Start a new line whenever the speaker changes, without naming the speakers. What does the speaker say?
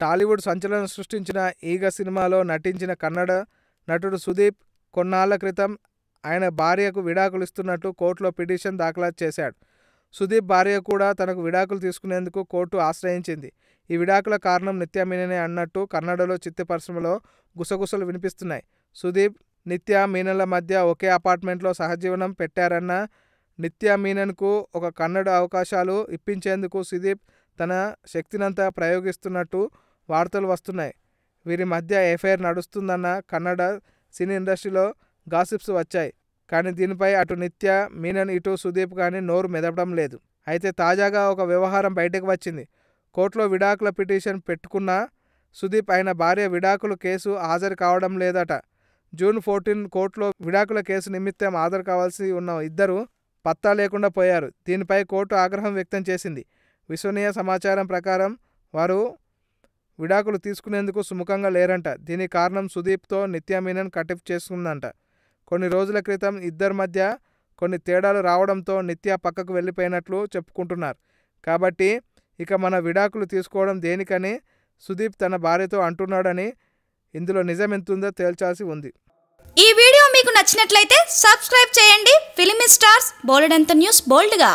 టాలీవుడ్ సంచలనం సృష్టించిన ఈగ సినిమాలో నటించిన కన్నడ నటుడు సుదీప్ కొన్నాళ్ళ క్రితం ఆయన భార్యకు విడాకులు ఇస్తున్నట్టు కోర్టులో పిటిషన్ దాఖలు చేశాడు. సుదీప్ భార్య కూడా తనకు విడాకులు తీసుకునేందుకు కోర్టు ఆశ్రయించింది. ఈ విడాకుల కారణం నిత్యామీననే అన్నట్టు కన్నడలో చిత్త పరిశ్రమలో గుసగుసలు వినిపిస్తున్నాయి. సుదీప్ నిత్య మీనన్ల మధ్య ఒకే అపార్ట్మెంట్లో సహజీవనం పెట్టారన్న నిత్య మీనన్కు ఒక కన్నడ అవకాశాలు ఇప్పించేందుకు సుదీప్ తన శక్తినంతా ప్రయోగిస్తున్నట్టు వార్తలు వస్తున్నాయి. వీరి మధ్య ఎఫ్ఐఆర్ నడుస్తుందన్న కన్నడ సినీ ఇండస్ట్రీలో గాసిప్స్ వచ్చాయి. కానీ దీనిపై అటు నిత్య మీనన్ ఇటు సుదీప్ కానీ నోరు మెదపడం లేదు. అయితే తాజాగా ఒక వ్యవహారం బయటకు వచ్చింది. కోర్టులో విడాకుల పిటిషన్ పెట్టుకున్న సుదీప్ ఆయన భార్య విడాకులు కేసు హాజరు కావడం లేదట. జూన్ ఫోర్టీన్ కోర్టులో విడాకుల కేసు నిమిత్తం హాజరు కావాల్సి ఉన్న ఇద్దరు పత్తా లేకుండా పోయారు. దీనిపై కోర్టు ఆగ్రహం వ్యక్తం చేసింది. విశ్వనీయ సమాచారం ప్రకారం వారు విడాకులు తీసుకునేందుకు సుముఖంగా లేరంట. దీనికి కారణం సుదీప్తో నిత్యామీనన్ కటిఫ్ చేసుకుందంట కొన్ని రోజుల క్రితం ఇద్దరి మధ్య కొన్ని తేడాలు రావడంతో నిత్య పక్కకు వెళ్ళిపోయినట్లు చెప్పుకుంటున్నారు. కాబట్టి ఇక మన విడాకులు తీసుకోవడం దేనికని సుదీప్ తన భార్యతో అంటున్నాడని ఇందులో నిజం ఎంతుందో తేల్చాల్సి ఉంది.
ఈ వీడియో మీకు నచ్చినట్లయితే సబ్స్క్రైబ్ చేయండి. ఫిలిమి స్టార్స్ బోలెడంత న్యూస్ బోల్డ్గా.